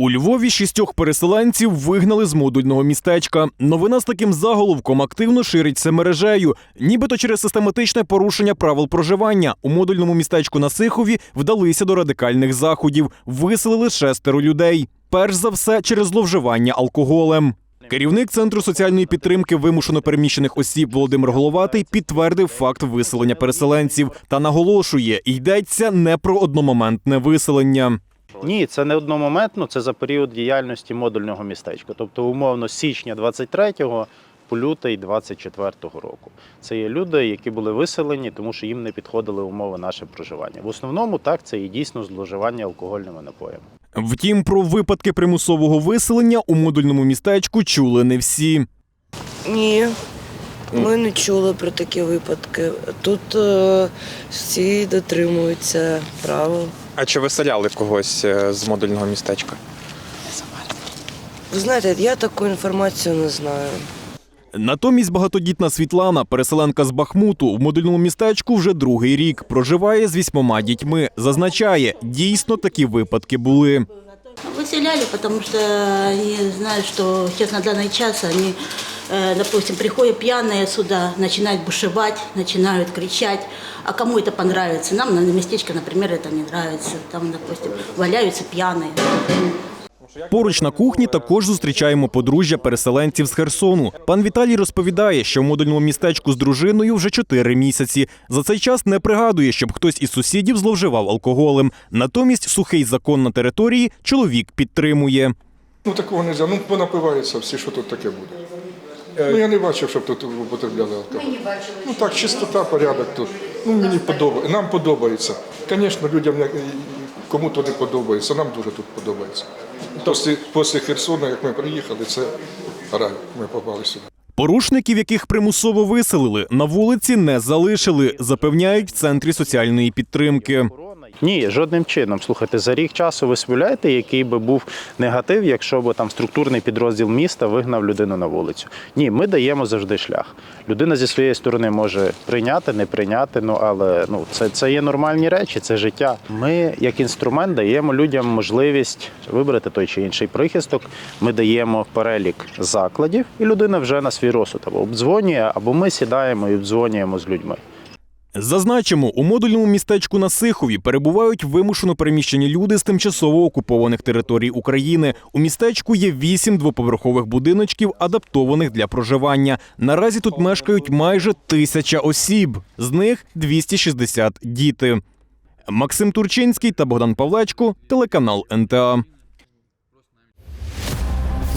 У Львові шістьох переселенців вигнали з модульного містечка. Новина з таким заголовком активно шириться мережею. Нібито через систематичне порушення правил проживання у модульному містечку на Сихові вдалися до радикальних заходів, виселили шестеро людей. Перш за все через зловживання алкоголем. Керівник центру соціальної підтримки вимушено переміщених осіб Володимир Головатий підтвердив факт виселення переселенців та наголошує, йдеться не про одномоментне виселення. Ні, це не одномоментно, це за період діяльності модульного містечка. Тобто, умовно, з січня 23-го по лютий 24-го року. Це є люди, які були виселені, тому що їм не підходили умови наше проживання. В основному так це і дійсно зловживання алкогольними напоями. Втім, про випадки примусового виселення у модульному містечку чули не всі. Ні, ми не чули про такі випадки. Тут е, всі дотримуються правил. А чи виселяли когось е, з модульного містечка? Ви знаєте, я таку інформацію не знаю. Натомість багатодітна Світлана, переселенка з Бахмуту, в модульному містечку вже другий рік проживає з вісьмома дітьми. Зазначає, дійсно такі випадки були. Выселяли, потому что они знают, что сейчас на данный час они, э, допустим, приходят пьяные сюда, начинают бушевать, начинают кричать. А кому это понравится? Нам на местечко, например, это не нравится. Там, допустим, валяются пьяные. Поруч на кухні також зустрічаємо подружжя переселенців з Херсону. Пан Віталій розповідає, що в модульному містечку з дружиною вже чотири місяці. За цей час не пригадує, щоб хтось із сусідів зловживав алкоголем. Натомість сухий закон на території чоловік підтримує. Ну такого не можна. Ну понапиваються всі, що тут таке буде. Ну я не бачив, щоб тут употребляли алкоголь. Ми не бачили. Ну так, чистота, порядок тут. Ну мені подобається. Нам подобається. Звісно, людям кому то не подобається. Нам дуже тут подобається. Після, після Херсона, як ми приїхали, це рай. Ми попали сюди. Порушників, яких примусово виселили, на вулиці не залишили, запевняють в центрі соціальної підтримки. Ні, жодним чином. Слухайте, за рік часу ви співляєте, який би був негатив, якщо б там структурний підрозділ міста вигнав людину на вулицю. Ні, ми даємо завжди шлях. Людина зі своєї сторони може прийняти, не прийняти. Ну але ну це, це є нормальні речі, це життя. Ми як інструмент даємо людям можливість вибрати той чи інший прихисток. Ми даємо перелік закладів, і людина вже на свій розсуд або обдзвонює, або ми сідаємо і обдзвонюємо з людьми. Зазначимо, у модульному містечку на Сихові перебувають вимушено переміщені люди з тимчасово окупованих територій України. У містечку є вісім двоповерхових будиночків, адаптованих для проживання. Наразі тут мешкають майже тисяча осіб, з них 260 діти. Максим Турчинський та Богдан Павлечко, телеканал НТА.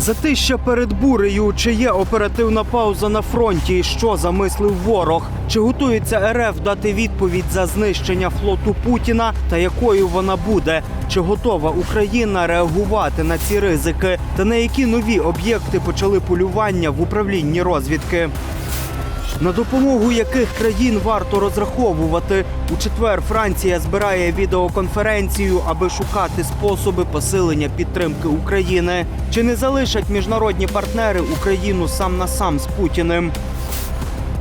Затища перед бурею, чи є оперативна пауза на фронті, що замислив ворог? Чи готується РФ дати відповідь за знищення флоту Путіна та якою вона буде? Чи готова Україна реагувати на ці ризики? Та на які нові об'єкти почали полювання в управлінні розвідки? На допомогу яких країн варто розраховувати? У четвер Франція збирає відеоконференцію, аби шукати способи посилення підтримки України. Чи не залишать міжнародні партнери Україну сам на сам з Путіним?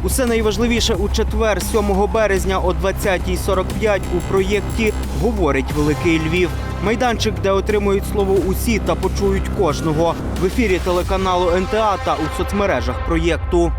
Усе найважливіше у четвер, 7 березня о 20.45 у проєкті говорить Великий Львів. Майданчик, де отримують слово усі та почують кожного в ефірі телеканалу НТА та у соцмережах проєкту.